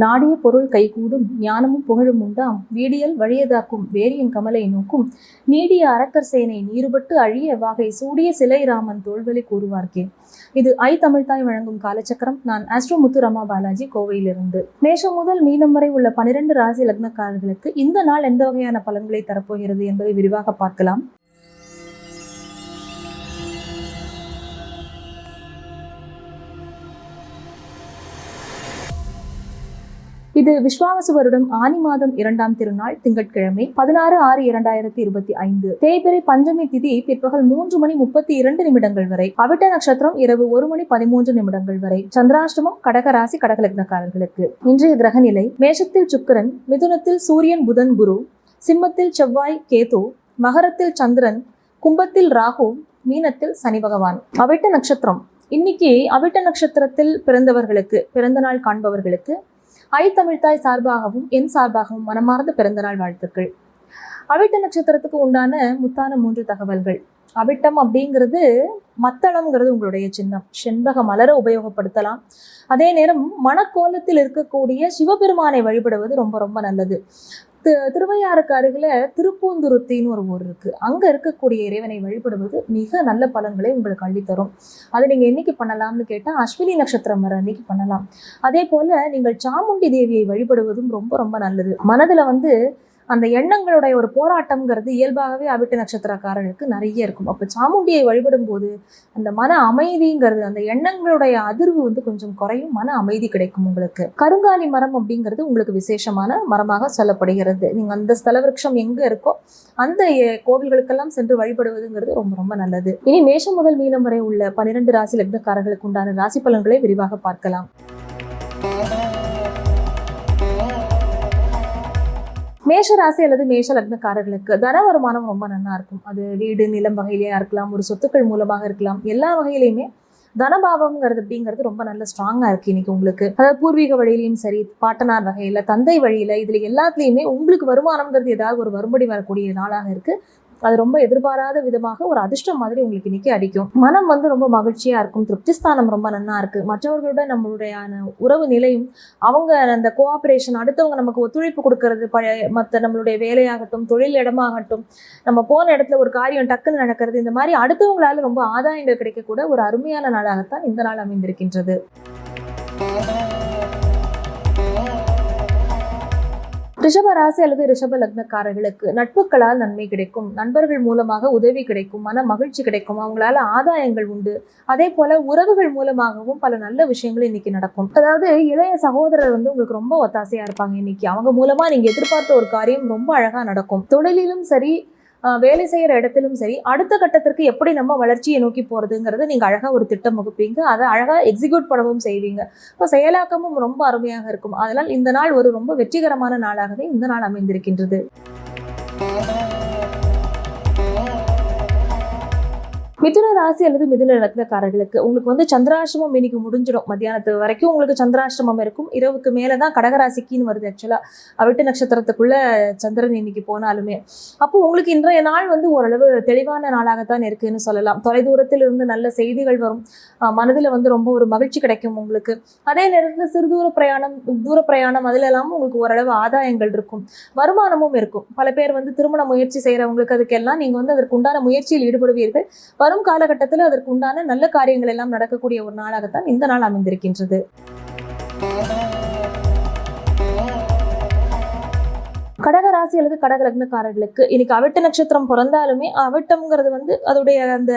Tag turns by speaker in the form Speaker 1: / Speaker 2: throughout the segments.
Speaker 1: நாடிய பொருள் கைகூடும் ஞானமும் புகழும் உண்டாம். வீடியல் வழியதாக்கும் வேரியன் கமலை நோக்கும். நீடிய அரக்கர் சேனை நீருபட்டு அழிய வாகை சூடிய சிலை ராமன் தோல்வலி கூறுவார்க்கே. இது ஐ தமிழ்தாய் வழங்கும் காலச்சக்கரம். நான் ஆஸ்ட்ரோ முத்து ரமா பாலாஜி கோவையிலிருந்து. மேஷம் முதல் மீனம் வரை உள்ள பனிரெண்டு ராசி லக்னக்காரர்களுக்கு இந்த நாள் எந்த வகையான பலன்களை தரப்போகிறது என்பதை விரிவாக பார்க்கலாம். இது விஸ்வாவசு வருடம் ஆனி மாதம் இரண்டாம் திருநாள் திங்கட்கிழமை பதினாறு ஆறு இரண்டாயிரத்தி இருபத்தி ஐந்து. தேய்பிரை பஞ்சமி திதி பிற்பகல் மூன்று மணி முப்பத்தி இரண்டு நிமிடங்கள் வரை. அவிட்ட நட்சத்திரம் இரவு ஒரு மணி பதிமூன்று நிமிடங்கள் வரை. சந்திராஷ்டமம் கடகராசி கடகலக்னக்காரர்களுக்கு. இன்றைய கிரக நிலை மேஷத்தில் சுக்கிரன் மிதுனத்தில் சூரியன் புதன் குரு. சிம்மத்தில் செவ்வாய் கேது. மகரத்தில் சந்திரன் கும்பத்தில் ராகு. மீனத்தில் சனி பகவான். அவிட்ட நட்சத்திரம். இன்னைக்கு அவிட்ட நட்சத்திரத்தில் பிறந்தவர்களுக்கு பிறந்த நாள் காண்பவர்களுக்கு ஐ தமிழ்தாய் சார்பாகவும் என் சார்பாகவும் மனமார்ந்த பிறந்தநாள் வாழ்த்துக்கள். அவிட்ட நட்சத்திரத்துக்கு உண்டான முத்தான மூன்று தகவல்கள். அவிட்டம் அப்படிங்கிறது மத்தளம்ங்கிறது உங்களுடைய சின்னம். செண்பக மலர உபயோகப்படுத்தலாம். அதே நேரம் மணக்கோலத்தில் இருக்கக்கூடிய சிவபெருமானை வழிபடுவது ரொம்ப ரொம்ப நல்லது. திருவையாறுக்கு அருகில் திருப்பூந்துருத்தின்னு ஒரு ஊர் இருக்குது அங்கே இருக்கக்கூடிய இறைவனை வழிபடுவது மிக நல்ல பலன்களை உங்களுக்கு அள்ளித்தரும். அதை நீங்கள் என்னைக்கு பண்ணலாம்னு கேட்டால் அஸ்வினி நட்சத்திரம் வர அன்னைக்கு பண்ணலாம். அதே போல் நீங்கள் சாமுண்டி தேவியை வழிபடுவதும் ரொம்ப ரொம்ப நல்லது. மனதில் வந்து அந்த எண்ணங்களுடைய ஒரு போராட்டம்ங்கிறது இயல்பாகவே அவிட்டு நட்சத்திரக்காரர்களுக்கு நிறைய இருக்கும். அப்போ சாமுண்டியை வழிபடும் போது அந்த மன அமைதிங்கிறது அந்த எண்ணங்களுடைய அதிர்வு வந்து கொஞ்சம் குறையும் மன அமைதி கிடைக்கும் உங்களுக்கு. கருங்காலி மரம் அப்படிங்கிறது உங்களுக்கு விசேஷமான மரமாக சொல்லப்படுகிறது. நீங்கள் அந்த ஸ்தல விருட்சம் எங்கே இருக்கோ அந்த கோவில்களுக்கெல்லாம் சென்று வழிபடுவதுங்கிறது ரொம்ப ரொம்ப நல்லது. இனி மேஷம் முதல் மீனம் வரை உள்ள பன்னிரண்டு ராசி லக்னக்காரர்களுக்கு உண்டான ராசி பலன்களை விரிவாக பார்க்கலாம். மேஷராசி அல்லது மேஷ லக்னக்காரர்களுக்கு தன வருமானம் ரொம்ப நல்லா இருக்கும். அது வீடு நிலம் வகையிலேயா இருக்கலாம் ஒரு சொத்துக்கள் மூலமாக இருக்கலாம். எல்லா வகையிலையுமே தனபாவம்ங்கிறது அப்படிங்கிறது ரொம்ப நல்ல ஸ்ட்ராங்காக இருக்குது இன்னைக்கு உங்களுக்கு. அதாவது பூர்வீக வழியிலையும் சரி பாட்டனார் வகையில் தந்தை வழியில் இதில் எல்லாத்துலேயுமே உங்களுக்கு வருமானம்ங்கிறது ஏதாவது ஒரு வரும்படி வரக்கூடிய நாளாக இருக்குது அது ரொம்ப எதிர்பாராத விதமாக ஒரு அதிர்ஷ்டம் மாதிரி உங்களுக்கு இன்னைக்கு அடிக்கும். மனம் வந்து ரொம்ப மகிழ்ச்சியாக இருக்கும். திருப்திஸ்தானம் ரொம்ப நல்லா இருக்குது மற்றவர்களோட நம்மளுடைய உறவு நிலையும் அவங்க அந்த கோஆப்ரேஷன் அடுத்தவங்க நமக்கு ஒத்துழைப்பு கொடுக்கறது பழைய மற்ற நம்மளுடைய வேலையாகட்டும் தொழில் இடமாகட்டும் நம்ம போன இடத்துல ஒரு காரியம் டக்குன்னு நடக்கிறது இந்த மாதிரி அடுத்தவங்களால ரொம்ப ஆதாயங்கள் கிடைக்கக்கூட ஒரு அருமையான நாளாகத்தான் இந்த நாள் அமைந்திருக்கின்றது. ரிஷப ராசி அல்லது ரிஷப லக்னக்காரர்களுக்கு நட்புகளால் நன்மை கிடைக்கும். நண்பர்கள் மூலமாக உதவி கிடைக்கும். மன மகிழ்ச்சி கிடைக்கும். அவங்களால ஆதாயங்கள் உண்டு. அதே போல உறவுகள் மூலமாகவும் பல நல்ல விஷயங்கள் இன்னைக்கு நடக்கும். அதாவது இளைய சகோதரர் வந்து உங்களுக்கு ரொம்ப ஒத்தாசையா இருப்பாங்க இன்னைக்கு. அவங்க மூலமா நீங்க எதிர்பார்த்த ஒரு காரியம் ரொம்ப அழகா நடக்கும். தொழிலிலும் சரி வேலை செய்யற இடத்திலும் சரி அடுத்த கட்டத்திற்கு எப்படி நம்ம வளர்ச்சியை நோக்கி போகிறதுங்கிறது நீங்க அழகா ஒரு திட்டம் வகுப்பீங்க. அதை அழகா எக்ஸிக்யூட் பண்ணவும் செய்வீங்க. இப்போ செயலாக்கமும் ரொம்ப அருமையாக இருக்கும். அதனால் இந்த நாள் ஒரு ரொம்ப வெற்றிகரமான நாளாகவே இந்த நாள் அமைந்திருக்கின்றது. மிதுன ராசி அல்லது மிதுன ரத்னக்காரர்களுக்கு உங்களுக்கு வந்து சந்திராஷ்டமம் இன்னைக்கு முடிஞ்சிடும். மத்தியானத்து வரைக்கும் உங்களுக்கு சந்திராஷ்டமம் இருக்கும். இரவுக்கு மேலே தான் கடகராசிக்கின்னு வருது ஆக்சுவலாக அவிட்டு நட்சத்திரத்துக்குள்ள சந்திரன் இன்னைக்கு போனாலுமே. அப்போ உங்களுக்கு இன்றைய நாள் வந்து ஓரளவு தெளிவான நாளாகத்தான் இருக்குன்னு சொல்லலாம். தொலைதூரத்தில் இருந்து நல்ல செய்திகள் வரும். மனதில் வந்து ரொம்ப ஒரு மகிழ்ச்சி கிடைக்கும் உங்களுக்கு. அதே நேரத்தில் சிறுதூர பிரயாணம் தூர பிரயாணம் அதில் எல்லாம் உங்களுக்கு ஓரளவு ஆதாயங்கள் இருக்கும். வருமானமும் இருக்கும். பல பேர் வந்து திருமண முயற்சி செய்கிறவங்களுக்கு அதுக்கெல்லாம் நீங்கள் வந்து அதற்கு உண்டான முயற்சியில் ஈடுபடுவீர்கள். வரும் காலகட்டத்தில் அதற்கு உண்டான நல்ல காரியங்கள் எல்லாம் நடக்கக்கூடிய ஒரு நாளாகத்தான் இந்த நாள் அமைந்திருக்கின்றது. கடகராசி அல்லது கடகலக்னக்காரர்களுக்கு இன்னைக்கு அவிட்ட நட்சத்திரம் பிறந்தாலுமே அவிட்டம்ங்கிறது வந்து அதோடைய அந்த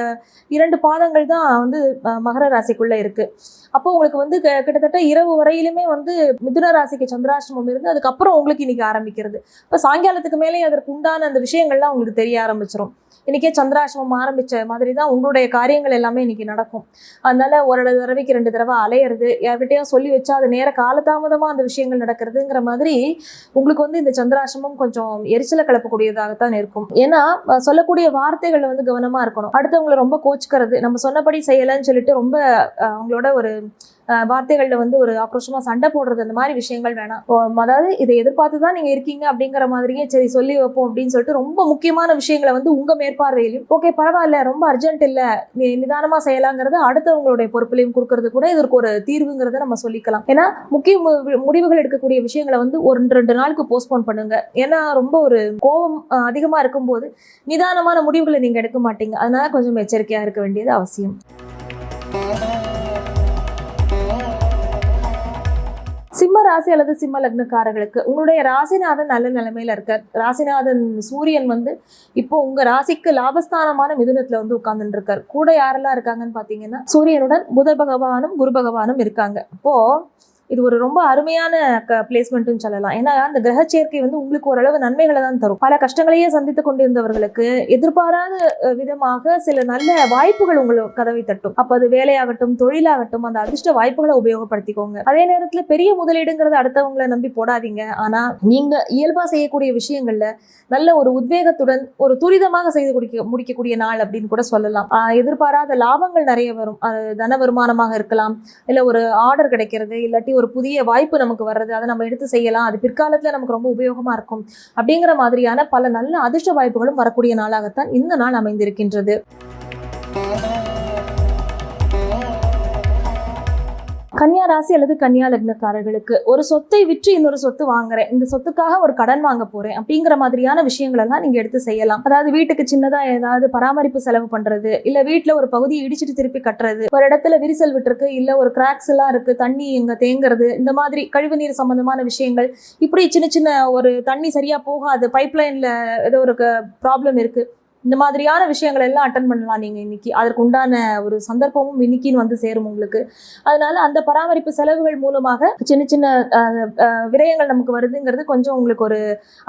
Speaker 1: இரண்டு பாதங்கள் தான் வந்து மகர ராசிக்குள்ளே இருக்குது அப்போ உங்களுக்கு வந்து கிட்டத்தட்ட இரவு வரையிலுமே வந்து மிதுன ராசிக்கு சந்திராஷ்டமம் இருந்து அதுக்கப்புறம் உங்களுக்கு இன்னைக்கு ஆரம்பிக்கிறது. இப்போ சாயங்காலத்துக்கு மேலே அதற்கு உண்டான அந்த விஷயங்கள்லாம் உங்களுக்கு தெரிய ஆரம்பிச்சிடும் இன்றைக்கே சந்திராஷ்டமம் ஆரம்பித்த மாதிரி தான் உங்களுடைய காரியங்கள் எல்லாமே இன்னைக்கு நடக்கும். அதனால ஒரு தடவைக்கு ரெண்டு தடவை அலையிறது யார்கிட்டயும் சொல்லி வச்சா அது நேர காலதாமதமாக அந்த விஷயங்கள் நடக்கிறதுங்கிற மாதிரி உங்களுக்கு வந்து இந்த பிரகாசமும் கொஞ்சம் எரிச்சலை கிளப்பக்கூடியதாகத்தான் இருக்கும். ஏன்னா சொல்லக்கூடிய வார்த்தைகள்ல வந்து கவனமா இருக்கணும். அடுத்தவங்களை ரொம்ப கோச்சுக்கிறது நம்ம சொன்னபடி செய்யலைன்னு சொல்லிட்டு ரொம்ப அஹ், அவங்களோட ஒரு வார்த்தைகளில் வந்து ஒரு ஆக்ரோஷமாக சண்டை போடுறது அந்த மாதிரி விஷயங்கள் வேணாம். அதாவது இதை எதிர்பார்த்து தான் நீங்கள் இருக்கீங்க அப்படிங்கிற மாதிரியே சரி சொல்லி வைப்போம் அப்படின்னு சொல்லிட்டு ரொம்ப முக்கியமான விஷயங்களை வந்து உங்கள் மேற்பார்வையிலையும் ஓகே பரவாயில்ல ரொம்ப அர்ஜென்ட் இல்லை நீ செய்யலாங்கிறது அடுத்தவங்களுடைய பொறுப்புலையும் கொடுக்கறது கூட இதற்கு ஒரு தீர்வுங்கிறத நம்ம சொல்லிக்கலாம். ஏன்னா முக்கிய மு- முடிவுகள் எடுக்கக்கூடிய விஷயங்களை வந்து ஒரு ரெண்டு நாளுக்கு போஸ்ட்போன் பண்ணுங்க. ஏன்னா ரொம்ப ஒரு கோபம் அதிகமாக இருக்கும்போது நிதானமான முடிவுகளை நீங்கள் எடுக்க மாட்டீங்க. அதனால கொஞ்சம் எச்சரிக்கையாக இருக்க வேண்டியது அவசியம். ராசி அல்லது சிம்ம லக்னக்காரர்களுக்கு உங்களுடைய ராசிநாதன் நல்ல நிலைமையில இருக்கார் ராசிநாதன் சூரியன் வந்து இப்போ உங்க ராசிக்கு லாபஸ்தானமான மிதுனத்துல வந்து உட்கார்ந்துட்டு இருக்கார் கூட யாரெல்லாம் இருக்காங்கன்னு பாத்தீங்கன்னா சூரியனுடன் புத பகவானும் குரு பகவானும் இருக்காங்க. இப்போ இது ஒரு ரொம்ப அருமையான பிளேஸ்மெண்ட்னு சொல்லலாம். ஏன்னா அந்த கிரக சேர்க்கை வந்து உங்களுக்கு ஓரளவு நன்மைகளை தான் தரும். பல கஷ்டங்களையே சந்தித்து கொண்டிருந்தவர்களுக்கு எதிர்பாராத விதமாக சில நல்ல வாய்ப்புகள் உங்களுக்கு கதவை தட்டும். அப்போ அது வேலையாகட்டும் தொழிலாகட்டும் அந்த அதிர்ஷ்ட வாய்ப்புகளை உபயோகப்படுத்திக்கோங்க. அதே நேரத்தில் பெரிய முதலீடுங்கிறத அடுத்தவங்களை நம்பி போடாதீங்க. ஆனால் நீங்கள் இயல்பாக செய்யக்கூடிய விஷயங்களில் நல்ல ஒரு உத்வேகத்துடன் ஒரு துரிதமாக செய்து குடிக்க முடிக்கக்கூடிய நாள் அப்படின்னு கூட சொல்லலாம். எதிர்பாராத லாபங்கள் நிறைய வரும். அது தன வருமானமாக இருக்கலாம். இல்லை ஒரு ஆர்டர் கிடைக்கிறது இல்லாட்டி ஒரு புதிய வாய்ப்பு நமக்கு வர்றது அதை நம்ம எடுத்து செய்யலாம். அது பிற்காலத்துல நமக்கு ரொம்ப உபயோகமா இருக்கும். அப்படிங்கிற மாதிரியான பல நல்ல அதிர்ஷ்ட வாய்ப்புகளும் வரக்கூடிய நாளாகத்தான் இந்த நாள் அமைந்திருக்கின்றது. கன்னியா ராசி அல்லது கன்னியா லக்னக்காரர்களுக்கு ஒரு சொத்தை விற்று இன்னொரு சொத்து வாங்குறேன். இந்த சொத்துக்காக ஒரு கடன் வாங்க போறேன் அப்படிங்கிற மாதிரியான விஷயங்களை தான் நீங்க எடுத்து செய்யலாம். அதாவது வீட்டுக்கு சின்னதா ஏதாவது பராமரிப்பு செலவு பண்றது இல்ல வீட்டுல ஒரு பகுதியை இடிச்சிட்டு திருப்பி கட்டுறது ஒரு இடத்துல விரிசல் விட்டுருக்கு இல்ல ஒரு கிராக்ஸ் எல்லாம் இருக்கு தண்ணி இங்க தேங்குறது இந்த மாதிரி கழிவுநீர் சம்பந்தமான விஷயங்கள். இப்படி சின்ன சின்ன ஒரு தண்ணி சரியா போகாது பைப்லைன்ல ஏதோ ஒரு ப்ராப்ளம் இருக்கு. இந்த மாதிரியான விஷயங்கள் எல்லாம் அட்டன் பண்ணலாம். நீங்கள் இன்னைக்கு அதற்கு உண்டான ஒரு சந்தர்ப்பமும் இன்னைக்குன்னு வந்து சேரும் உங்களுக்கு. அதனால அந்த பராமரிப்பு செலவுகள் மூலமாக சின்ன சின்ன விரயங்கள் நமக்கு வருதுங்கிறது கொஞ்சம் உங்களுக்கு ஒரு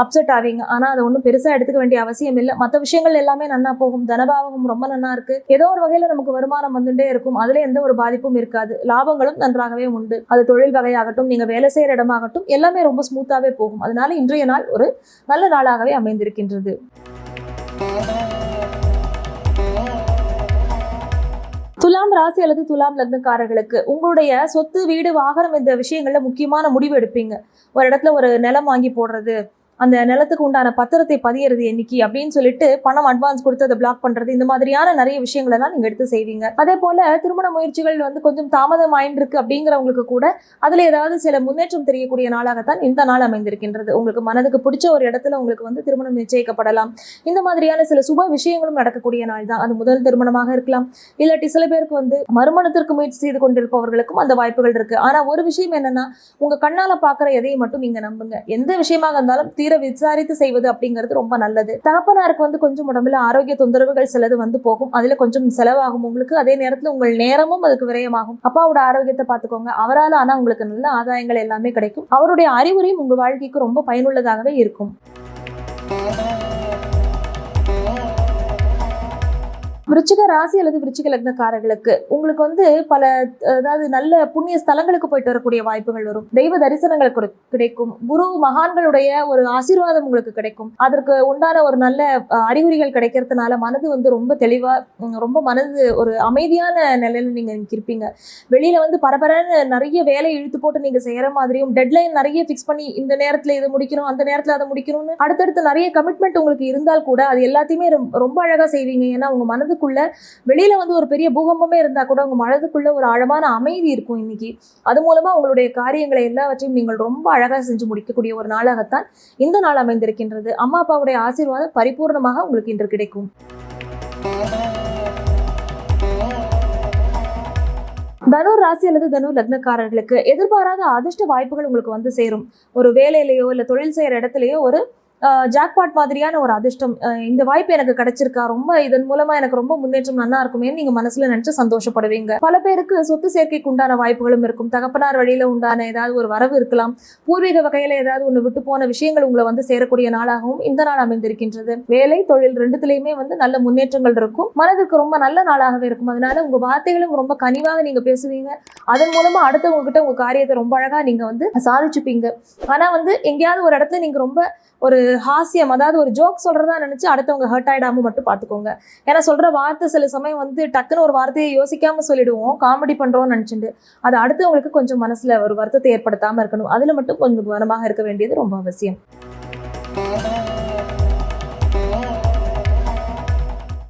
Speaker 1: அப்செட் ஆவீங்க. ஆனால் அதை ஒன்றும் பெருசாக எடுத்துக்க வேண்டிய அவசியம் இல்லை. மற்ற விஷயங்கள் எல்லாமே நன்னா போகும். தனபாவகம் ரொம்ப நன்னா இருக்கு. ஏதோ ஒரு வகையில் நமக்கு வருமானம் வந்துட்டே இருக்கும். அதில் எந்த ஒரு பாதிப்பும் இருக்காது. லாபங்களும் நன்றாகவே உண்டு. அது தொழில் வகையாகட்டும் நீங்கள் வேலை செய்கிற இடமாகட்டும் எல்லாமே ரொம்ப ஸ்மூத்தாகவே போகும். அதனால இன்றைய நாள் ஒரு நல்ல நாளாகவே அமைந்திருக்கின்றது. துலாம் ராசி அல்லது துலாம் லக்னக்காரர்களுக்கு உங்களுடைய சொத்து வீடு வாகனம் இந்த விஷயங்கள்ல முக்கியமான முடிவு எடுப்பீங்க. ஒரு இடத்துல ஒரு நிலம் வாங்கி போடுறது அந்த நிலத்துக்கு உண்டான பத்திரத்தை பதியறது என்னைக்கு அப்படின்னு சொல்லிட்டு பணம் அட்வான்ஸ் கொடுத்து அதை பிளாக் பண்றது இந்த மாதிரியான நிறைய விஷயங்களை தான் நீங்க எடுத்து செய்வீங்க. அதே போல திருமண முயற்சிகள் வந்து கொஞ்சம் தாமதம் ஆயின்றிருக்கு அப்படிங்கிறவங்களுக்கு கூட அதுல ஏதாவது சில முன்னேற்றம் தெரியக்கூடிய நாளாகத்தான் இந்த நாள் அமைந்திருக்கின்றது. உங்களுக்கு மனதுக்கு பிடிச்ச ஒரு இடத்துல உங்களுக்கு வந்து திருமணம் நிச்சயிக்கப்படலாம். இந்த மாதிரியான சில சுப விஷயங்களும் நடக்கக்கூடிய நாள் தான். அது முதல் திருமணமாக இருக்கலாம். இல்லாட்டி சில பேருக்கு வந்து மறுமணத்திற்கு முயற்சி செய்து கொண்டிருப்பவர்களுக்கும் அந்த வாய்ப்புகள் இருக்கு. ஆனா ஒரு விஷயம் என்னன்னா உங்க கண்ணால பாக்குற எதையும் மட்டும் நீங்க நம்புங்க. எந்த விஷயமாக இருந்தாலும் தீர விசாரித்து செய்வது அப்படிங்கிறது ரொம்ப நல்லது. தகப்பனாருக்கு வந்து கொஞ்சம் உடம்புல ஆரோக்கிய தொந்தரவுகள் சிலது வந்து போகும். அதுல கொஞ்சம் செலவாகும் உங்களுக்கு. அதே நேரத்துல உங்கள் நேரமும் அதுக்கு விரயமாகும். அப்பாவோட ஆரோக்கியத்தை பார்த்துக்கோங்க. அவரால் ஆனா உங்களுக்கு நல்ல ஆதாயங்கள் எல்லாமே கிடைக்கும். அவருடைய அறிவுரையும் உங்க வாழ்க்கைக்கு ரொம்ப பயனுள்ளதாகவே இருக்கும். விருச்சிக ராசி அல்லது விருச்சிக லக்னக்காரர்களுக்கு உங்களுக்கு வந்து பல அதாவது நல்ல புண்ணிய ஸ்தலங்களுக்கு போயிட்டு வரக்கூடிய வாய்ப்புகள் வரும். தெய்வ தரிசனங்கள் கொடு- கிடைக்கும். குரு மகான்களுடைய ஒரு ஆசீர்வாதம் உங்களுக்கு கிடைக்கும். அதற்கு உண்டான ஒரு நல்ல அறிகுறிகள் கிடைக்கிறதுனால மனது வந்து ரொம்ப தெளிவா ரொம்ப மனது ஒரு அமைதியான நிலையில நீங்க இருப்பீங்க வெளியில வந்து பரபரன்னு நிறைய வேலையை இழுத்து போட்டு நீங்க செய்யற மாதிரியும் டெட்லைன் நிறைய ஃபிக்ஸ் பண்ணி இந்த நேரத்துல இதை முடிக்கணும் அந்த நேரத்துல அதை முடிக்கணும்னு அடுத்தடுத்து நிறைய கமிட்மெண்ட் உங்களுக்கு இருந்தால் கூட அது எல்லாத்தையுமே ரொம்ப- அழகா செய்வீங்க. ஏன்னா உங்க மனதுக்குள்ள வெளியில வந்து ஒரு பெரிய பூகம்பமே இருந்தா கூட உங்க மனதுக்குள்ள ஒரு ஆழமான அமைதி இருக்கும் இன்னைக்கு. அது மூலமா உங்களுடைய காரியங்களை எல்லாவற்றையும் நீங்கள் ரொம்ப அழகா செஞ்சு முடிக்கக்கூடிய ஒரு நாளாகத்தான் இந்த நாள் அமைந்திருக்கின்றது. அம்மா அப்பாவுடைய ஆசீர்வாதம் பரிபூர்ணமாக உங்களுக்கு இன்று கிடைக்கும். தனுர் ராசி அல்லது தனுர் லக்னக்காரர்களுக்கு எதிர்பாராத அதிர்ஷ்ட வாய்ப்புகள் உங்களுக்கு வந்து சேரும். ஒரு வேலையிலேயோ இல்லை தொழில் செய்கிற இடத்துலையோ ஒரு ஜாக்பாட் மாதிரியான ஒரு அதிர்ஷ்டம் இந்த வாய்ப்பு எனக்கு கிடைச்சிருக்கா? ரொம்ப இதன் மூலமா எனக்கு ரொம்ப முன்னேற்றம் நல்லா இருக்குமே நீங்க மனசுல நினைச்சு சந்தோஷப்படுவீங்க. பல பேருக்கு சொத்து சேர்க்கைக்கு உண்டான வாய்ப்புகளும் இருக்கும். தகப்பனார் வழியில உண்டான ஏதாவது ஒரு வரவு இருக்கலாம். பூர்வீக வகையில ஏதாவது ஒன்று விட்டு போன விஷயங்கள் உங்களை வந்து சேரக்கூடிய நாளாகவும் இந்த நாள் அமைந்திருக்கின்றது. வேலை தொழில் ரெண்டுத்துலயுமே வந்து நல்ல முன்னேற்றங்கள் இருக்கும். மனதுக்கு ரொம்ப நல்ல நாளாகவே இருக்கும். அதனால உங்க வார்த்தைகளும் ரொம்ப கனிவாக நீங்க பேசுவீங்க. அதன் மூலமா அடுத்தவங்க கிட்ட உங்க காரியத்தை ரொம்ப அழகா நீங்க வந்து சாதிச்சுப்பீங்க. ஆனா வந்து எங்கேயாவது ஒரு இடத்துல நீங்க ரொம்ப ஒரு ஹாஸ்யம் அதாவது ஒரு ஜோக் சொல்கிறதா நினச்சி அடுத்தவங்க ஹர்ட் ஆயிடாம மட்டும் பார்த்துக்கோங்க ஏன்னா சொல்கிற வார்த்தை சில சமயம் வந்து டக்குன்னு ஒரு வார்த்தையை யோசிக்காம சொல்லிடுவோம் காமெடி பண்ணுறோம்னு நினச்சிட்டு அது அடுத்தவங்களுக்கு கொஞ்சம் மனசில் ஒரு வருத்தத்தை ஏற்படுத்தாமல் இருக்கணும். அதில் மட்டும் கொஞ்சம் கவனமாக இருக்க வேண்டியது ரொம்ப அவசியம்.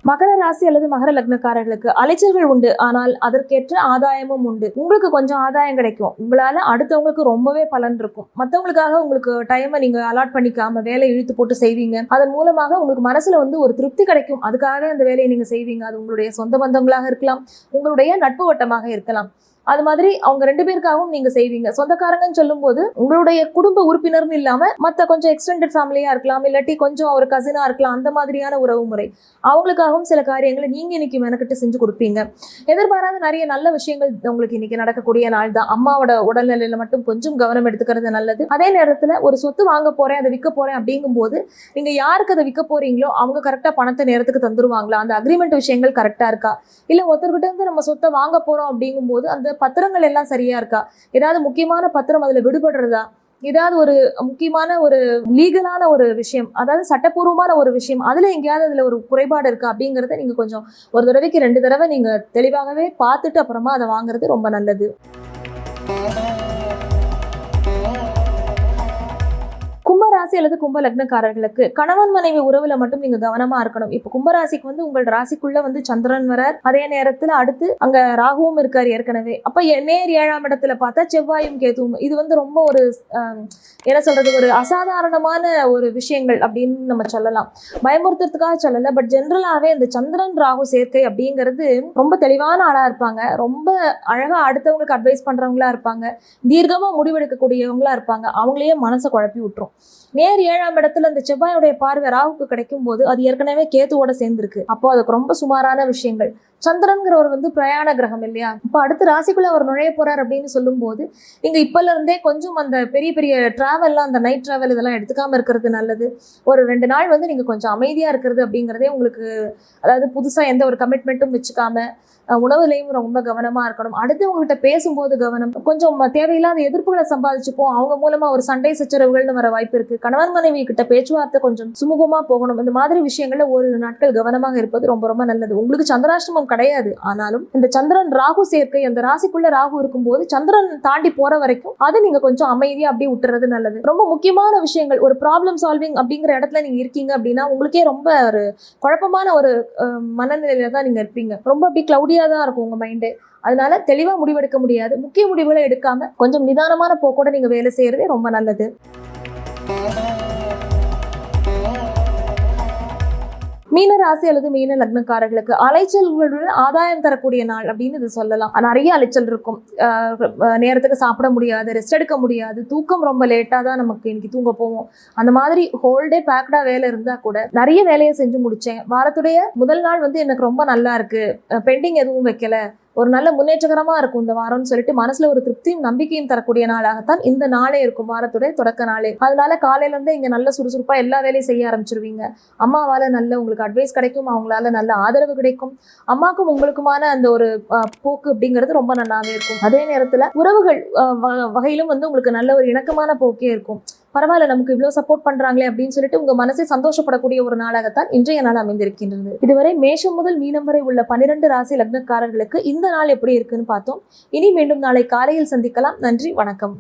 Speaker 1: மகர ராசி அல்லது மகர லக்னக்காரர்களுக்கு அலைச்சல்கள் உண்டு. ஆனால் அதற்கேற்ற ஆதாயமும் உண்டு. உங்களுக்கு கொஞ்சம் ஆதாயம் கிடைக்கும். உங்களால அடுத்தவங்களுக்கு ரொம்பவே பலன் இருக்கும். மற்றவங்களுக்காக உங்களுக்கு டைமை நீங்க அலாட் பண்ணிக்காம வேலையை இழுத்து போட்டு செய்வீங்க. அதன் மூலமாக உங்களுக்கு மனசுல வந்து ஒரு திருப்தி கிடைக்கும். அதுக்காகவே அந்த வேலையை நீங்க செய்வீங்க. அது உங்களுடைய சொந்த பந்தங்களாக இருக்கலாம். உங்களுடைய நட்பு வட்டமாக இருக்கலாம். அது மாதிரி அவங்க ரெண்டு பேருக்காகவும் நீங்க செய்வீங்க. சொந்தக்காரங்கன்னு சொல்லும்போது உங்களுடைய குடும்ப உறுப்பினர்னு இல்லாம மத்த கொஞ்சம் எக்ஸ்டெண்டட் ஃபேமிலியா இருக்கலாம் இல்லாட்டி கொஞ்சம் ஒரு கசினா இருக்கலாம் அந்த மாதிரியான உறவு முறை. அவங்களுக்காகவும் சில காரியங்களை நீங்க இன்னைக்கு மெனக்கிட்டு செஞ்சு கொடுப்பீங்க. எதிர்பாராத நிறைய நல்ல விஷயங்கள் உங்களுக்கு இன்னைக்கு நடக்கக்கூடிய நாள் தான். அம்மாவோட உடல்நிலையில மட்டும் கொஞ்சம் கவனம் எடுத்துக்கிறது நல்லது. அதே நேரத்துல ஒரு சொத்து வாங்க போறேன் அதை விற்க போறேன் அப்படிங்கும்போது நீங்க யாருக்கு அதை விற்க போறீங்களோ அவங்க கரெக்டா பணத்தை நேரத்துக்கு தந்துருவாங்களா? அந்த அக்ரிமெண்ட் விஷயங்கள் கரெக்டா இருக்கா? இல்ல ஒருத்தர்கிட்ட இருந்து நம்ம சொத்தை வாங்க போறோம் அப்படிங்கும்போது அந்த பத்திரங்கள் எல்லாம் சரியா இருக்கா? ஏதாவது முக்கியமான பத்திரம் அதுல விடுபடுறதா? ஏதாவது ஒரு முக்கியமான ஒரு லீகலான ஒரு விஷயம் அதாவது சட்டப்பூர்வமான ஒரு விஷயம் அதுல எங்கேயாவது அதுல ஒரு குறைபாடு இருக்கா அப்படிங்கறத நீங்க கொஞ்சம் ஒரு தடவைக்கு ரெண்டு தடவை நீங்க தெளிவாகவே பார்த்துட்டு அப்புறமா அதை வாங்குறது ரொம்ப நல்லது. கும்பராசி அல்லது கும்ப லக்னக்காரர்களுக்கு கணவன் மனைவி உறவுல மட்டும் நீங்க கவனமா இருக்கணும். இப்ப கும்பராசிக்கு வந்து உங்கள் ராசிக்குள்ள வந்து சந்திரன் வரார். அதே நேரத்துல அடுத்து அங்க ராகுவும் இருக்காரு ஏற்கனவே. அப்ப நேர் ஏழாம் இடத்துல பார்த்தா செவ்வாயும் கேதுவும். இது வந்து ரொம்ப ஒரு என்ன சொல்றது ஒரு அசாதாரணமான ஒரு விஷயங்கள் அப்படின்னு நம்ம சொல்லலாம். பயமுறுத்துறதுக்காக சொல்லல பட் ஜென்ரலாவே இந்த சந்திரன் ராகு சேர்க்கை அப்படிங்கிறது ரொம்ப தெளிவான ஆளா இருப்பாங்க. ரொம்ப அழகா அடுத்தவங்களுக்கு அட்வைஸ் பண்றவங்களா இருப்பாங்க. தீர்க்கமா முடிவெடுக்கக்கூடியவங்களா இருப்பாங்க. அவங்களையே மனசை குழப்பி விட்டுரும். நேர் ஏழாம் இடத்துல அந்த செவ்வாயுடைய பார்வை ராகுக்கு கிடைக்கும் போது அது ஏற்கனவே கேத்துவோட சேர்ந்திருக்கு. அப்போ அதுக்கு ரொம்ப சுமாரான விஷயங்கள். சந்திரன்கிறவர் வந்து பிரயாண கிரகம் இல்லையா? இப்போ அடுத்து ராசிக்குள்ள அவர் நுழைய போறார் அப்படின்னு சொல்லும்போது நீங்க இப்பல இருந்தே கொஞ்சம் அந்த பெரிய பெரிய டிராவல்லாம் அந்த நைட் டிராவல் இதெல்லாம் எடுத்துக்காம இருக்கிறது நல்லது. ஒரு ரெண்டு நாள் வந்து நீங்க கொஞ்சம் அமைதியா இருக்கிறது அப்படிங்கிறதே உங்களுக்கு அதாவது புதுசா எந்த ஒரு கமிட்மெண்ட்டும் வச்சுக்காம உணவுலையும் ரொம்ப கவனமா இருக்கணும். அடுத்து உங்ககிட்ட பேசும்போது கவனம். கொஞ்சம் தேவையில்லாத எதிர்ப்புகளை சம்பாதிச்சுப்போம். அவங்க மூலமா ஒரு சண்டை சச்சரவுகள்னு வர வாய்ப்பு இருக்கு. கணவன் மனைவி கிட்ட பேச்சுவார்த்தை கொஞ்சம் சுமூகமா போகணும். இந்த மாதிரி விஷயங்கள்ல ஒரு நாட்கள் கவனமாக இருப்பது ரொம்ப ரொம்ப நல்லது. உங்களுக்கு சந்திராஷ்டமம் கிடையாது. ஆனாலும் இந்த சந்திரன் ராகு சேர்க்கை அந்த ராசிக்குள்ள ராகு இருக்கும்போது சந்திரன் தாண்டி போற வரைக்கும் அதை நீங்க கொஞ்சம் அமைதியா அப்படியே விட்டுறது நல்லது. ரொம்ப முக்கியமான விஷயங்கள் ஒரு ப்ராப்ளம் சால்விங் அப்படிங்கிற இடத்துல நீங்க இருக்கீங்க அப்படின்னா உங்களுக்கே ரொம்ப ஒரு குழப்பமான ஒரு மனநிலையில தான் நீங்க இருப்பீங்க. ரொம்ப அப்படி கிளவுடியா தான் இருக்கும் உங்க மைண்டு அதனால தெளிவா முடிவெடுக்க முடியாது. முக்கிய முடிவுகளை எடுக்காம கொஞ்சம் நிதானமான போக்கோட நீங்க வேலை செய்யறதே ரொம்ப நல்லது. மீன ராசி அல்லது மீன லக்னக்காரர்களுக்கு அலைச்சல்களுடன் ஆதாயம் தரக்கூடிய நாள் அப்படின்னு இது சொல்லலாம். நிறைய அலைச்சல் இருக்கும். நேரத்துக்கு சாப்பிட முடியாது ரெஸ்ட் எடுக்க முடியாது தூக்கம் ரொம்ப லேட்டாக தான் நமக்கு இன்னைக்கு தூங்க போவோம். அந்த மாதிரி ஹோல் டே பேக்டா வேலை இருந்தால் கூட நிறைய வேலையை செஞ்சு முடித்தேன் வாரத்துடைய முதல் நாள் வந்து எனக்கு ரொம்ப நல்லா இருக்கு. பெண்டிங் எதுவும் வைக்கல. ஒரு நல்ல முன்னேற்றகரமா இருக்கும் இந்த வாரம்னு சொல்லிட்டு மனசுல ஒரு திருப்தியும் நம்பிக்கையும் தரக்கூடிய நாளாகத்தான் இந்த நாளே இருக்கும் வாரத்துடைய தொடக்க நாளே. அதனால காலையில இருந்து இங்க நல்ல சுறுசுறுப்பா எல்லா வேலையும் செய்ய ஆரம்பிச்சிருவீங்க. அம்மாவால நல்ல உங்களுக்கு அட்வைஸ் கிடைக்கும் அவங்களால நல்ல ஆதரவு கிடைக்கும். அம்மாக்கும் உங்களுக்குமான அந்த ஒரு அஹ், போக்கு அப்படிங்கிறது ரொம்ப நல்லாவே இருக்கும். அதே நேரத்துல உறவுகள் அஹ், வ- வகையிலும் வந்து உங்களுக்கு நல்ல ஒரு இணக்கமான போக்கே இருக்கும். பரவாயில்ல நமக்கு இவ்வளவு சப்போர்ட் பண்றாங்களே அப்படின்னு சொல்லிட்டு உங்க மனசை சந்தோஷப்படக்கூடிய ஒரு நாளாகத்தான் இன்றைய நாள் அமைந்திருக்கின்றது. இதுவரை மேஷம் முதல் மீனம் வரை உள்ள பன்னிரண்டு ராசி லக்னக்காரர்களுக்கு இந்த நாள் எப்படி இருக்குன்னு பார்த்தோம். இனி மீண்டும் நாளை காலையில் சந்திக்கலாம். நன்றி வணக்கம்.